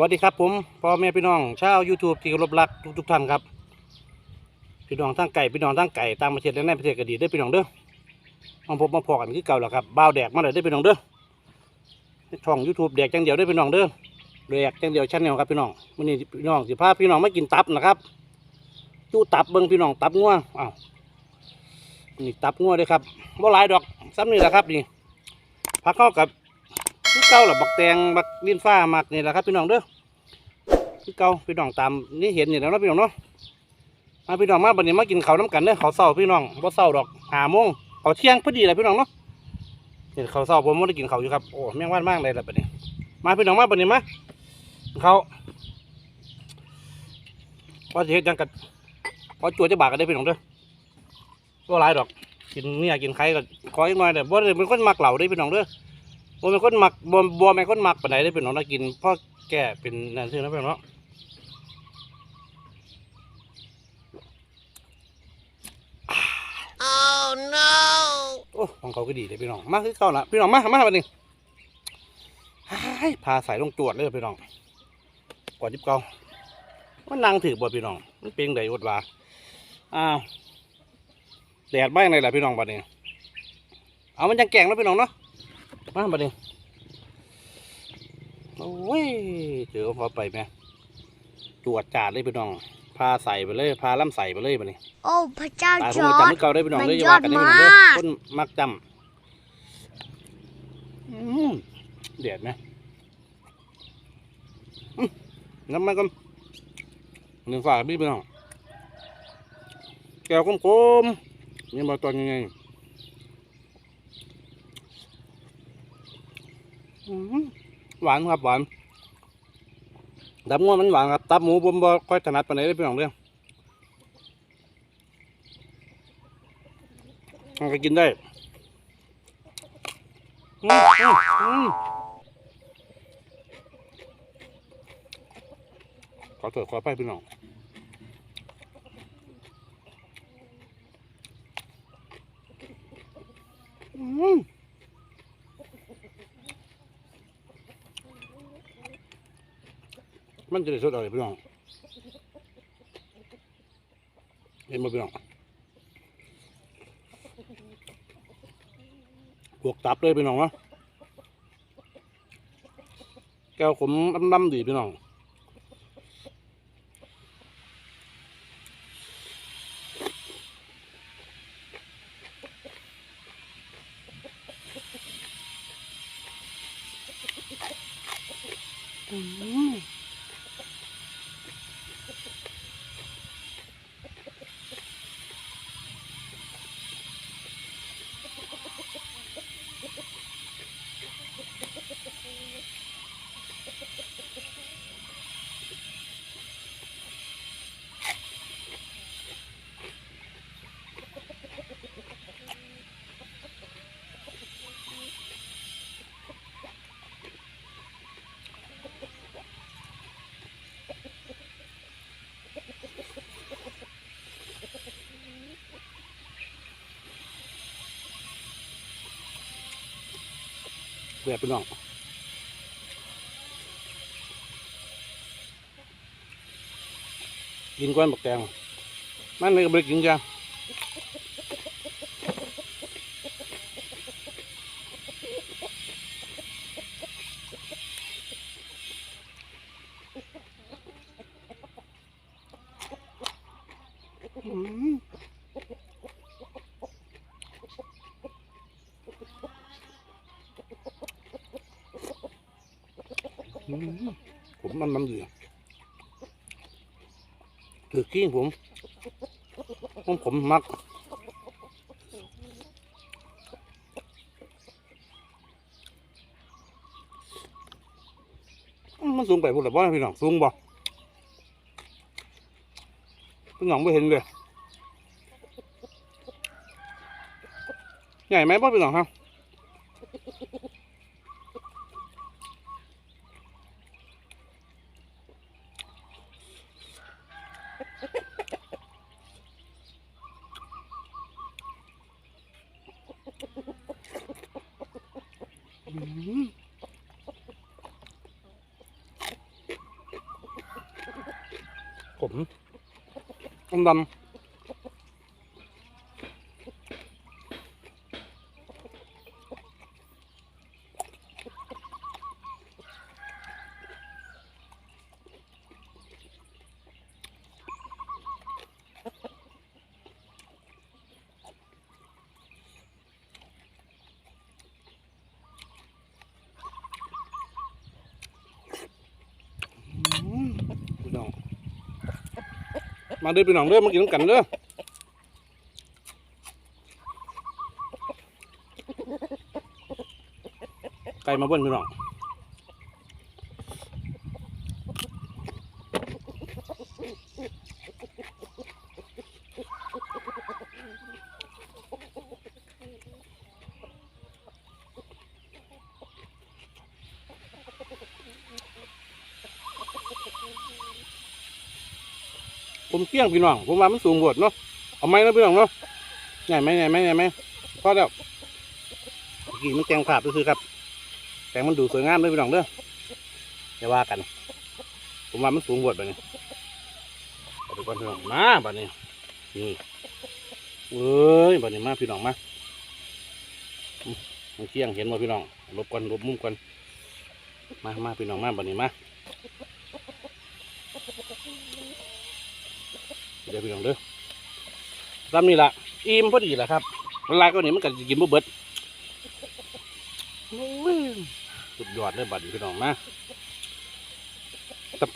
วัสดีครับผมพ่อแม่พี่น้องชาว YouTube ที่เคารพรักทุกทุกๆท่านครับ พี่น้องทั้งไก่พี่น้องทั้งไก่ตางประเทศและในประเทศก็ดีได้พี่น้องเด้อมาพบมาพอกันคือเก่าแล้วครับบ้าวแดกมาเลยได้พี่น้องเด้อช่อง YouTube แดกจังเดียวได้พี่น้องเด้อแดกจังเดียวชั้นแนวครับพี่น้องวันนี้พี่น้องสิพาพี่น้องมากินตับนะครับจู้ตับเบิ้งพี่น้องตับงัวอ้าวนี่ตับงัวเด้อครับบ่หลายดอกซ้ำนี่แหละครับนี่พักเข้ากับ คือเก่าหรอบักแตงบักดินฟ้ามักนี่แหละครับพี่น้องเด้อคือเก่าพี่น้องตามนี่เห็นนี่แล้วนะพี่น้องเนาะมาพี่น้องมาบัดนี้มากินข้าวน้ำกันเด้อข้าวเช้าพี่น้องบ่เช้าดอกหาโมงเขาเที่ยงพอดีเลยพี่น้องเนาะนี่ข้าวเช้าผมไม่ได้กินข้าวอยู่ครับโอ้แม่งว่านมากเลยละบัดนี้ มาพี่น้องมาบัดนี้มาเขาพอจะเฮ็ดยังกันพอจวดจะบากกันได้พี่น้องเด้อบ่หลายดอก กินเนี่ยกินไข่ก็ขออีกหน่อยเด้อบ่ได้เป็นคนมักเหล้าเด้พี่น้องเด้อ บัวเป็นคนหมักบัวบัวเป็นคนหมักปานไหนได้เป็นน้องน่ากินพ่อแก่เป็นนั่นซื่อนะเป็นเนาะโอ้ของเขาก็ดีเลยพี่น้อง มาคือเก่าละพี่น้องมามาบัดนี้ให้พาสายลงจวดเลยพี่น้องกว่าจิบเก่ามันนั่งถือบ่พี่น้อง มันเป็นไดอดว่าอ้าวแดดบ้างเลยล่ะพี่น้องบัดนี้ เอามันยังแกงแล้วพี่น้องเนาะ มาบัดนี้โอ้ยเจอพอไปไหมจวดจาดเลยพี่น้องพาใส่ไปเลยพาล่ำใส่ไปเลยบัดนี้โอ้พระเจ้าตายจผมอจำร์ดไม่เก่าได้พี่น้องมันเลยอย่าว่ากันได้พี่น้องเด้อยอดมากคนมักจำอืมเดือดไหมอืมน้ำมันก็หนึ่งฝากพี่พี่น้องแก้วกลมๆนี่มาตอนยังไงอืม หวานครับหวานตับง้วมันหวานครับ ตับหมูผมบ่ค่อยถนัดปานไหนได้พี่น้องเด้อมันก็กินได้อืมอืมอืมขอโทษขอไปพี่น้องอืม มันจะได้สดอะไรพี่น้องเห็นไหมพี่น้องพวกตับเลยพี่น้องเนาะแก้วขมดำๆดีพี่น้องอืม แบบพี่น้องกินก้อนบักแตงมันเลยก็ไม่ได้กินจ้ะอืมอื ผมมันมันดีถือขี้ผมผมผมมักมันสูงไปพุ่นหรือเปล่าพี่น้องสูงบ่พี่น้องไม่เห็นเลยใหญ่ไหมพ่อพี่น้องครับอืม ผม ดำดำอืมพี่น้อง มาเด้อพี่น้องเด้อมากินน้ำกันเด้อไก่มาเบิ้ลพี่น้อง ผมเที่ยงพี่น้อง ผมว่ามันสูงบดเนาะ เอาไหมนะพี่น้องเนาะใหญ่ไหมใหญ่ไหมใหญ่ไหมพอแล้วกี้มันแจงภาพซื่อครับ แต่มันดูสวยงามเลยพี่น้องเด้ออย่าว่ากัน ผมว่ามันสูงบดแบบนี้เอาไปก่อนพี่น้องมาบัดนี้นี่เอ้ยบัดนี้มาพี่น้องมามันเที่ยงเห็นบ่พี่น้องลบก่อนลบมุมก่อนมามาพี่น้องมาบัดนี้มา เดี๋ยวพี่น้องเด้อซ้ำนี่ละอิ่มพอดีแหละครับเวลาก็นี้มันก็จะกินบ่เบิดสุดยอดเลยบัดพี่น้องมา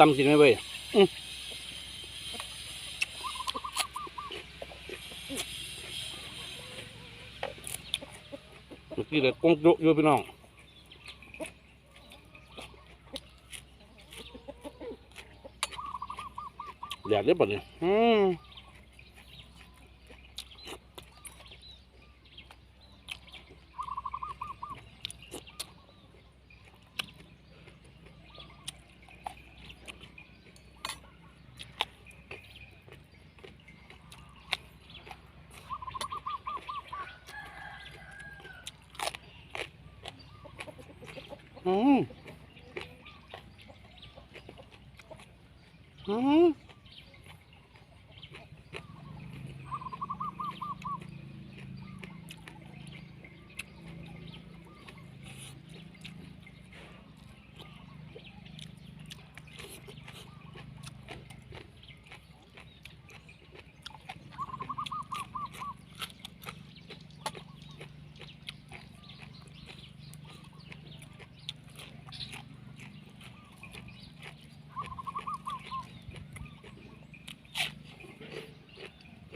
ตำๆสิไหมเว้ยเมื่อกี้เลยกงโยอยู่พี่น้อง แดดเรียบร้อยเนี่ยอืมอืม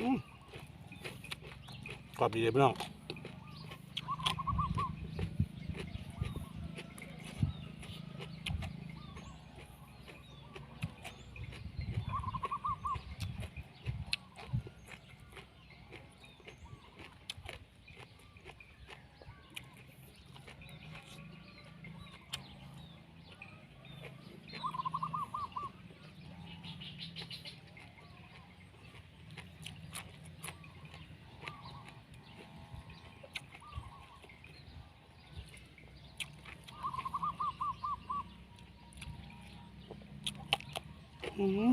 อืม กรอบดีเลยพี่น้อง อืม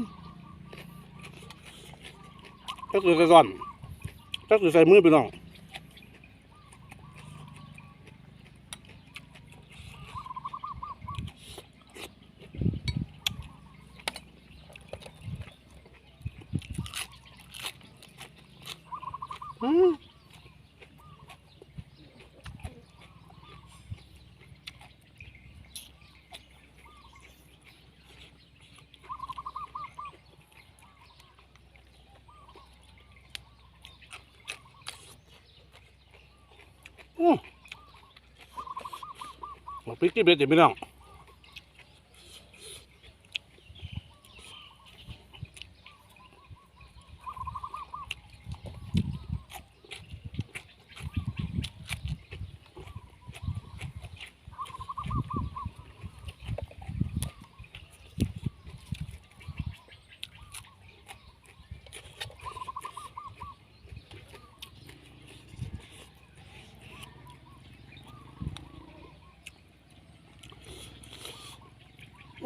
จักสือใส่ซ้อนจักสือใส่มือพี่น้องอืม พริกที่เบ็ดเดี๋ยวพี่น้อง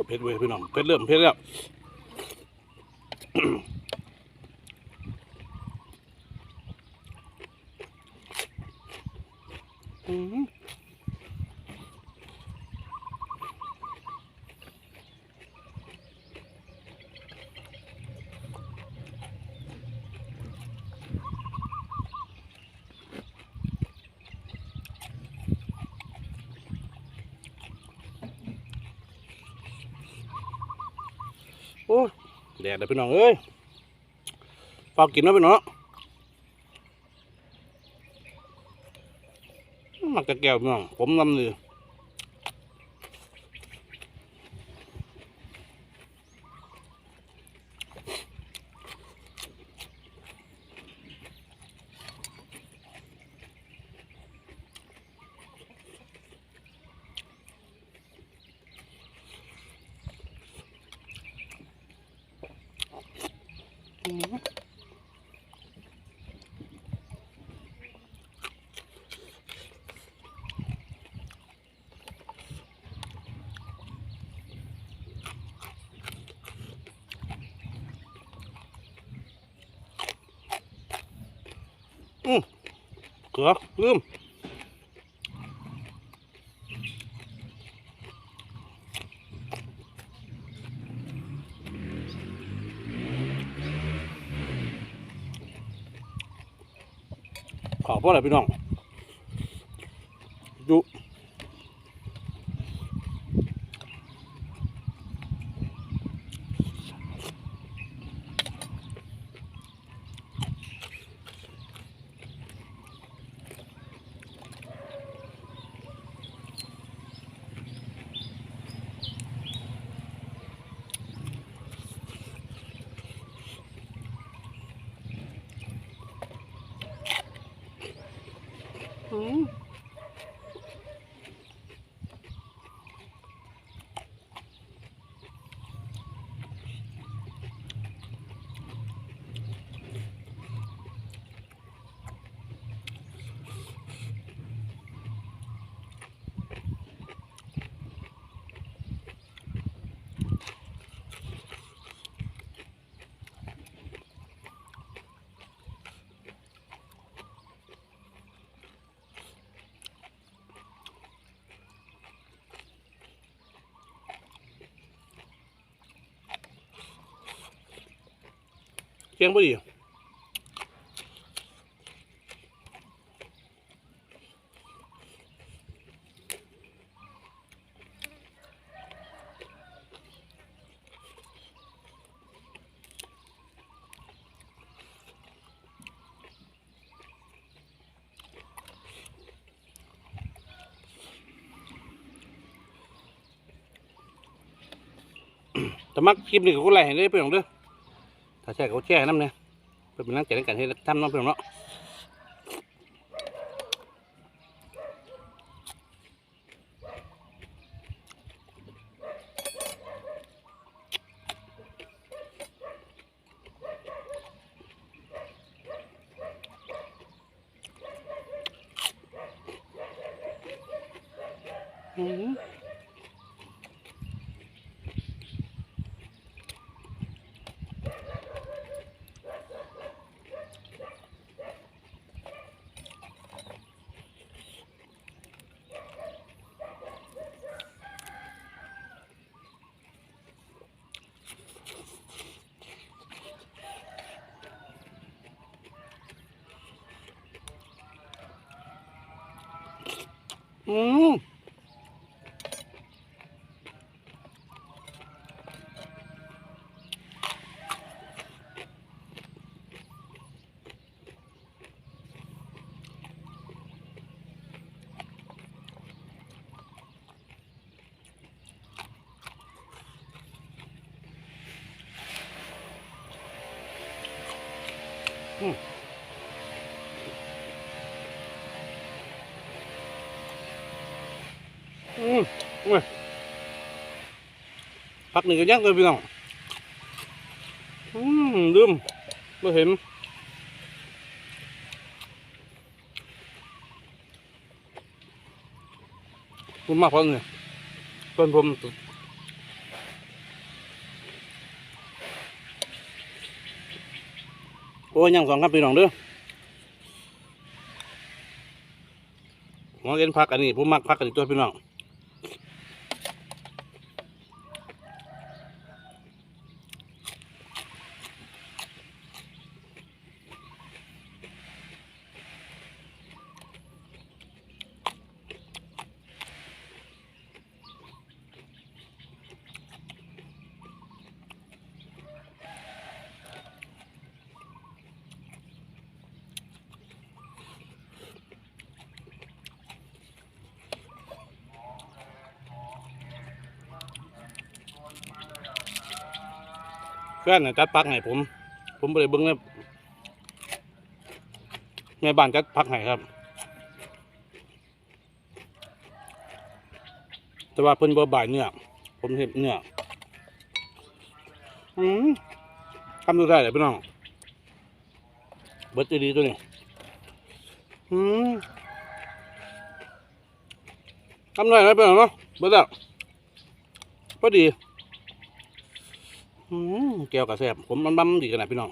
เผ็ดเว้ยพี่น้องเผ็ดเริ่มเผ็ดแล้วอืมโอ้ยแดดเลยพี่น้องเอ้ยฝากกินนะพี่น้องมักจะแก้วพี่น้องผมนำเลย อืมอืมเกลือลืมขอ พ่ออะไรพี่น้องดูอืมเคี ยงพอดีแต่มักคลิปนี้ก็คนไรเห็นได้เพื่อนเด้อ ถ้าแช่ก็แช่น้ำเนี่ยเพื่อเป็นนักเจริญกันให้ทำน้องเพื่อนเนาะอืม อืมอืมอืมเว้ย พักหนึ่งก็ยังเลยพี่น้องอืมลืมไม่เห็นคุณมากพราะเนี่ยเพื่อนผมโอ้ยยังสองครับพี่น้องเด้อหัวเล่นพักอันนี้ผมมักพักอันนี้ตัวพี่น้อง พื่อนะจัดพักให้ผม ผมไปเบิ้งเลยแม่บ้านจัดพักให้ครับ แต่ว่าเพิ่นบ่บ่ายเนื้อผมเห็นเนื้ออืมทำดูได้เลยพี่น้องเบิดดีตัวนี้อืมทำได้ไหมพี่น้องเนาะเบิดแล้วพอดี แก้วกระแซบผมมันบั้มดีขนาดพี่น้อง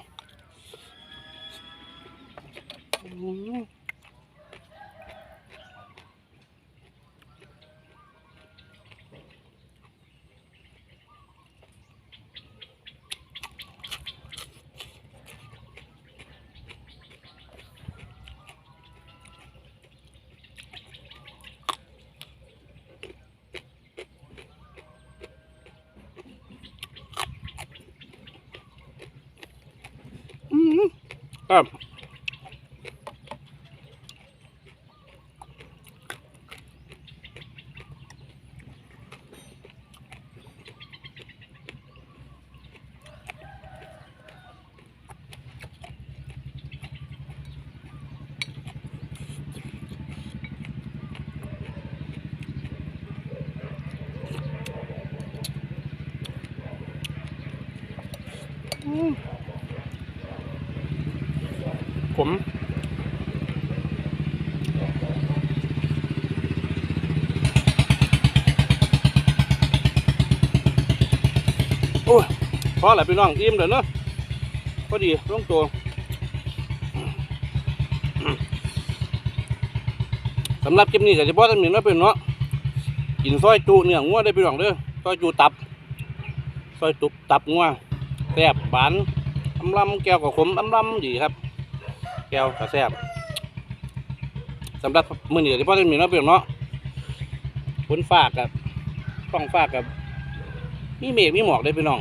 ครับ ผม โอ้ยพอแล้วพี่น้องอิ่มเดี๋ยวเนอะพอดีลงตัวสำหรับคลิปนี้ก็จะพอทำหนึ่งนะเป็นเนาะกินซอยจูเนื้องัวได้พี่น้องเด้อซอยจูตับซอยตุบตับงัวแซ่บหวานอำลำแก้วกับขมอำลำดีครับ แก้วกระแซบสำหรับมือเหนือที่พ่อจะมีเนาะเปลี่ยนเนาะฝนฟ้ากับฟ้องฟ้ากับ มีเมฆมีหมอกได้พี่น้อง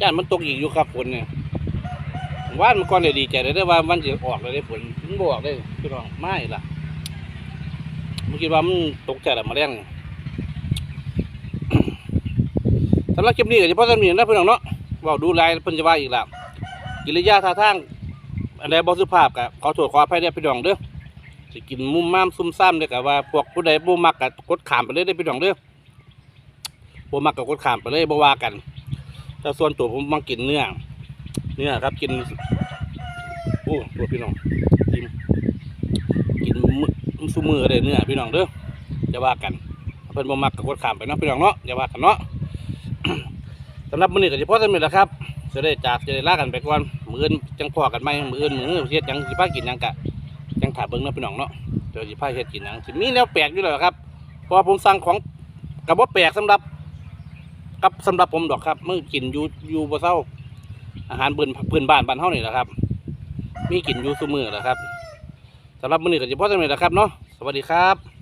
ย่านมันตกอีกอยู่ครับฝนเนี่ยว่านมันก่อนเลยดีใจเลยได้ว่ามันจะออกเลยได้ฝนมันบอกได้พี่น้องไม่ล่ะเมื่อกี้ว่ามันตกใจแล้วมาแรงสำหรับคลิปนี้ก็จะพ่อจะมีนะพี่น้องเนาะว่าดูแลเพิ่นจะว่าอีกล้วกิริยาท่าทางอันใดบ่สุภาพก็ขอโทษขออภัยเด้พี่น้องเด้อสิกินมุมม่ามซุ่มซ่ามเด้อก็ว่าพวกผู้ใดบ่มักก็กดข้ามไปเลยเด้พี่น้องเด้อ บ่มักก็กดขามไปเลยบ่ว่ากัน แต่ส่วนตัวผมมักกินเนื้อ เนื้อครับกินโอ้ตัวพี่น้องกินกินมือซุมือเด้อเนื้อพี่น้องเด้ออย่าว่ากันเพิ่นบ่มักก็กดขามไปเนาะพี่น้องเนาะอย่าว่ากันเนาะสำหรับมื้อนี้ก็สิพอสำเร็จแล้วครับจะได้จากจะได้ลากันไปก่อนมืออื่นจังพอกันไหมมืออื่นมือเฮ็ดหยังสิพากินหยังกะจังถาเบิ่งเนาะพี่น้องเนาะเดี๋ยวสิพาเฮ็ดกินหยังสิมีแนวแปลกอยู่แล้วครับเพราะว่าผมสั่งของกับบ่แปลกสำหรับ กับสำหรับผมดอกครับมื่อกินอยู่อยู่บ่เซาอาหารพื้นพื้นบ้านบ้านเฮานี่แหละครับ มีกินอยู่ซุมือแหละครับสำหรับมื้อนี้ก็สิพอจังได๋ล่ะครับเนาะสวัสดีครับ